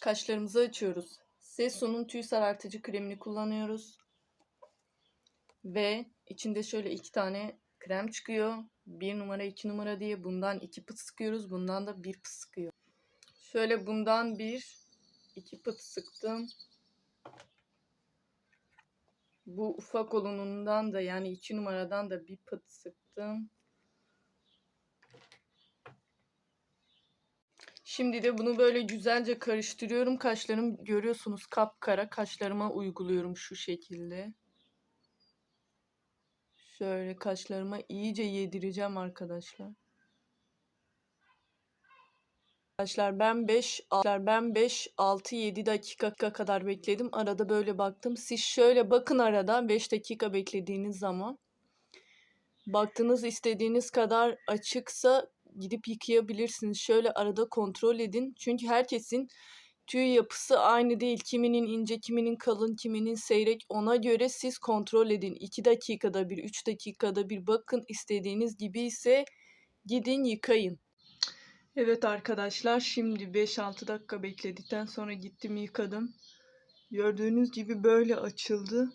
Kaşlarımızı açıyoruz. Sesso'nun tüy sarartıcı kremini kullanıyoruz. Ve içinde şöyle iki tane krem çıkıyor. Bir numara iki numara diye bundan iki pıt sıkıyoruz. Bundan da bir pıt sıkıyor. Şöyle bundan bir iki pıt sıktım. Bu ufak olanından da yani iki numaradan da bir pıt sıktım. Şimdi de bunu böyle güzelce karıştırıyorum. Kaşlarım görüyorsunuz kapkara. Kaşlarıma uyguluyorum şu şekilde. Şöyle kaşlarıma iyice yedireceğim arkadaşlar. Arkadaşlar ben 5 ben 5 6 7 dakika kadar bekledim. Arada böyle baktım. Siz şöyle bakın arada 5 dakika beklediğiniz zaman baktınız istediğiniz kadar açıksa gidip yıkayabilirsiniz. Şöyle arada kontrol edin. Çünkü herkesin tüy yapısı aynı değil. Kiminin ince, kiminin kalın, kiminin seyrek. Ona göre siz kontrol edin. 2 dakikada bir, 3 dakikada bir bakın. istediğiniz gibi ise gidin yıkayın. Evet arkadaşlar şimdi 5-6 dakika bekledikten sonra gittim yıkadım. Gördüğünüz gibi böyle açıldı.